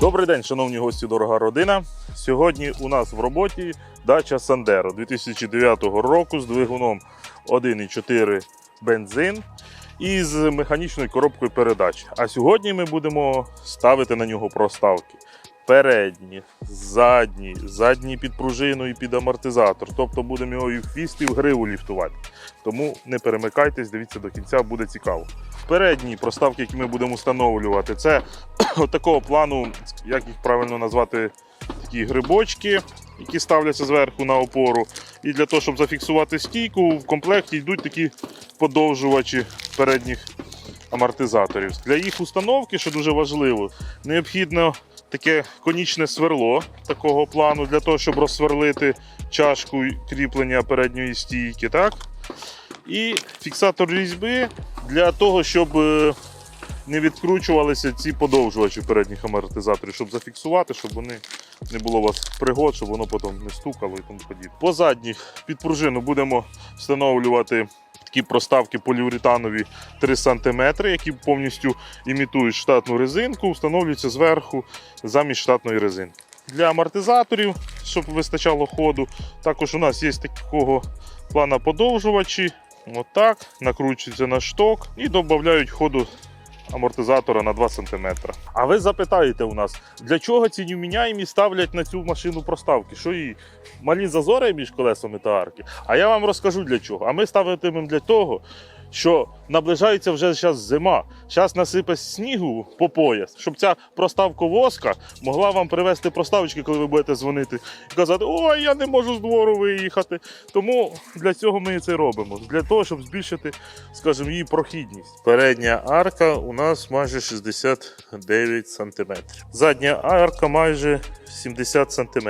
Добрий день, шановні гості, дорога родина. Сьогодні у нас в роботі дача Сандеро 2009 року з двигуном 1,4 бензин і з механічною коробкою передач. А сьогодні ми будемо ставити на нього проставки. Передні, задні, задні під пружину і під амортизатор. Тобто будемо його і в хвіст, і в гриву ліфтувати. Тому не перемикайтесь, дивіться до кінця, буде цікаво. Передні проставки, які ми будемо встановлювати, це такого плану, як їх правильно назвати, такі грибочки, які ставляться зверху на опору. І для того, щоб зафіксувати стійку, в комплекті йдуть такі подовжувачі передніх амортизаторів. Для їх установки, що дуже важливо, необхідно таке конічне сверло такого плану для того, щоб розсверлити чашку кріплення передньої стійки. Так? І фіксатор різьби для того, щоб е, не відкручувалися ці подовжувачі передніх амортизаторів, щоб зафіксувати, щоб вони не було у вас пригод, щоб воно потім не стукало і тому подібне. По задніх під пружину будемо встановлювати такі проставки поліуретанові 3 см, які повністю імітують штатну резинку, встановлюються зверху замість штатної резинки. Для амортизаторів, щоб вистачало ходу, також у нас є такого плана подовжувачі. Отак, накручуються на шток і додають ходу амортизатора на 2 см. А ви запитаєте у нас, для чого ці нюміняємі ставлять на цю машину проставки? Що її малі зазори між колесами та арки? А я вам розкажу для чого. А ми ставитимемо для того, що наближається вже зараз зима. Зараз насипе снігу по пояс, щоб ця проставка воска могла вам привезти проставочки, коли ви будете дзвонити і казати, ой, я не можу з двору виїхати. Тому для цього ми це робимо. Для того, щоб збільшити, скажімо, її прохідність. Передня арка у нас майже 69 см. Задня арка майже 70 см.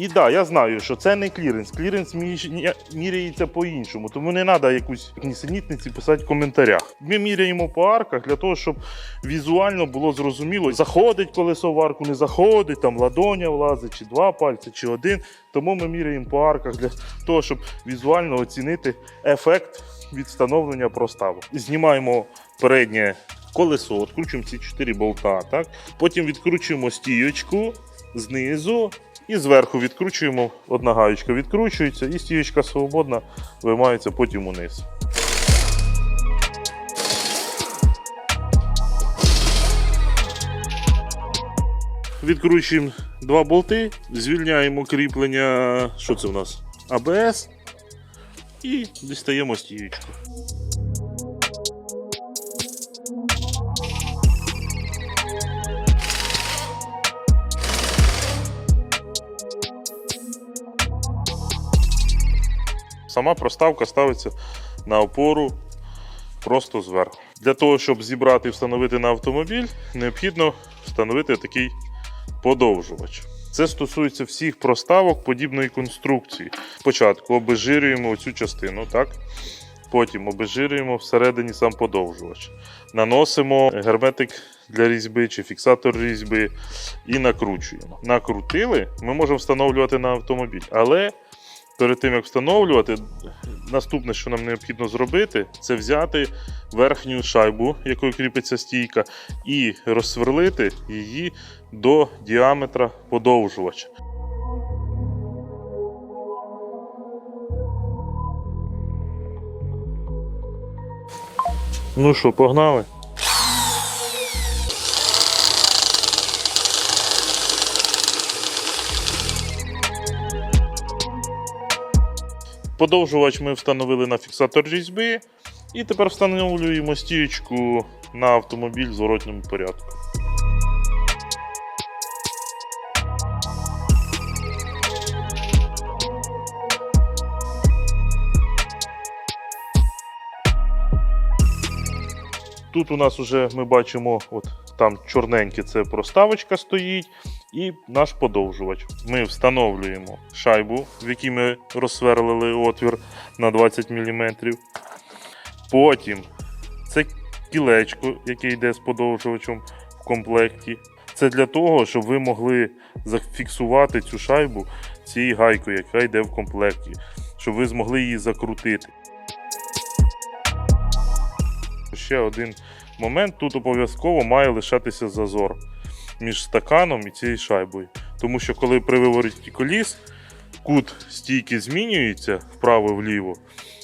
І так, да, я знаю, що це не кліренс. Кліренс мі- міряється по-іншому, тому не треба якусь нісенітниці писати в коментарях. Ми міряємо по арках для того, щоб візуально було зрозуміло, заходить колесо в арку, не заходить, там ладоня влазить, чи два пальці, чи один. Тому ми міряємо по арках для того, щоб візуально оцінити ефект від встановлення проставок. Знімаємо переднє колесо, відкручуємо ці чотири болта. Так? Потім відкручуємо стійочку знизу. І зверху відкручуємо, одна гаєчка відкручується, і стієчка свободна виймається потім униз. Відкручуємо два болти, звільняємо кріплення, що це у нас? АБС і дістаємо стієчку. Сама проставка ставиться на опору просто зверху. Для того, щоб зібрати і встановити на автомобіль, необхідно встановити такий подовжувач. Це стосується всіх проставок подібної конструкції. Спочатку обезжирюємо цю частину, так? потім обезжирюємо всередині сам подовжувач. Наносимо герметик для різьби чи фіксатор різьби і накручуємо. Накрутили, ми можемо встановлювати на автомобіль, але перед тим як встановлювати, наступне, що нам необхідно зробити, це взяти верхню шайбу, якою кріпиться стійка, і розсверлити її до діаметра подовжувача. Ну що, погнали? Подовжувач ми встановили на фіксатор різьби. І тепер встановлюємо стіючку на автомобіль в зворотньому порядку. Тут у нас вже ми бачимо, от там чорненьке це проставочка стоїть, і наш подовжувач. Ми встановлюємо шайбу, в якій ми розсверлили отвір на 20 мм. Потім це кілечко, яке йде з подовжувачем в комплекті. Це для того, щоб ви могли зафіксувати цю шайбу цією гайкою, яка йде в комплекті, щоб ви змогли її закрутити. Ще один момент тут обов'язково має лишатися зазор між стаканом і цією шайбою. Тому що коли при вивороті коліс кут стійки змінюється вправо-вліво,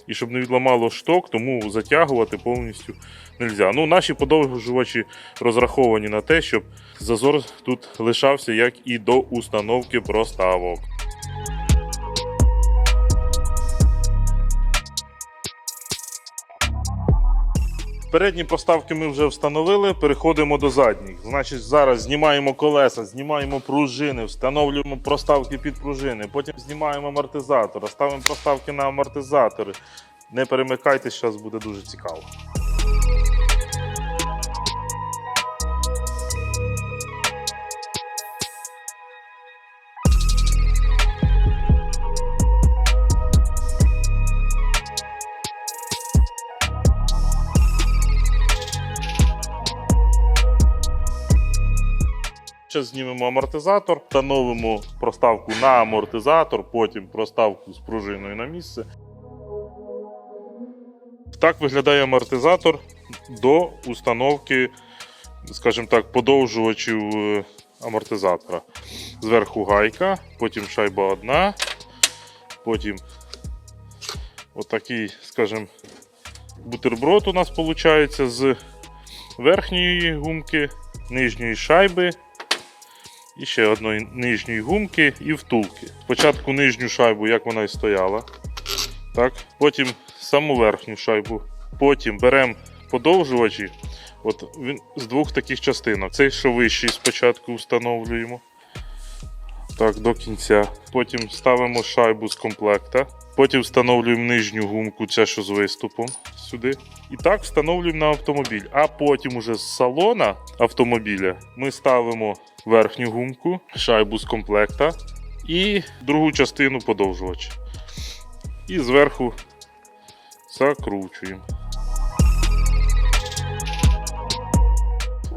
і щоб не відламало шток, тому затягувати повністю не можна. Ну, наші подовжувачі розраховані на те, щоб зазор тут лишався як і до установки проставок. Передні поставки ми вже встановили, переходимо до задніх. Значить, зараз знімаємо колеса, знімаємо пружини, встановлюємо проставки під пружини, потім знімаємо амортизатор, ставимо проставки на амортизатори. Не перемикайтеся, зараз буде дуже цікаво. Зараз знімемо амортизатор, встановимо проставку на амортизатор, потім проставку з пружиною на місце. Так виглядає амортизатор до установки, скажімо так, подовжувачів е, амортизатора. Зверху гайка, потім шайба одна, потім отакий, скажімо, бутерброд у нас виходить з верхньої гумки, нижньої шайби і ще одної нижньої гумки і втулки. Спочатку нижню шайбу, як вона і стояла. Так. Потім саму верхню шайбу. Потім беремо подовжувачі. От він з двох таких частинок. Цей, що вищий, спочатку встановлюємо. Так, до кінця. Потім ставимо шайбу з комплекта. Потім встановлюємо нижню гумку, ця що з виступом сюди. І так встановлюємо на автомобіль. А потім уже з салона автомобіля ми ставимо верхню гумку, шайбу з комплекта і другу частину подовжувача. І зверху закручуємо.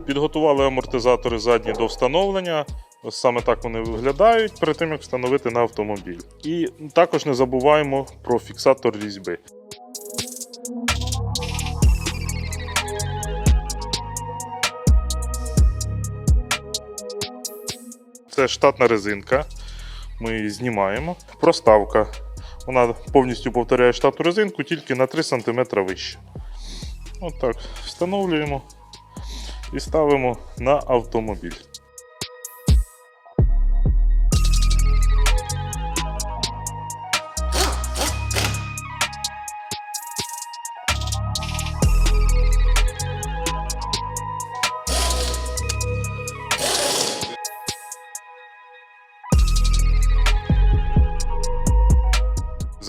Підготували амортизатори задні до встановлення. Ось саме так вони виглядають перед тим, як встановити на автомобіль. І також не забуваємо про фіксатор різьби. Це штатна резинка. Ми її знімаємо. Проставка. Вона повністю повторяє штатну резинку, тільки на 3 см вище. Отак. Встановлюємо і ставимо на автомобіль.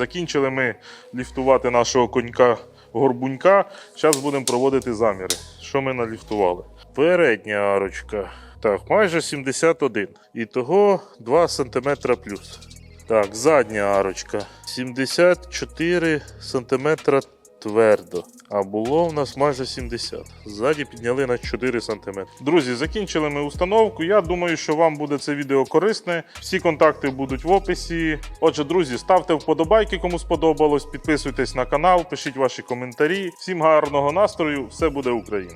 Закінчили ми ліфтувати нашого конька горбунька. Зараз будемо проводити заміри. Що ми наліфтували? Передня арочка. Так, майже 71. І того 2 см плюс. Так, задня арочка. 74 см твердо. А було в нас майже 70. Ззаді підняли на 4 см. Друзі, закінчили ми установку. Я думаю, що вам буде це відео корисне. Всі контакти будуть в описі. Отже, друзі, ставте вподобайки, кому сподобалось. Підписуйтесь на канал, пишіть ваші коментарі. Всім гарного настрою! Все буде Україна!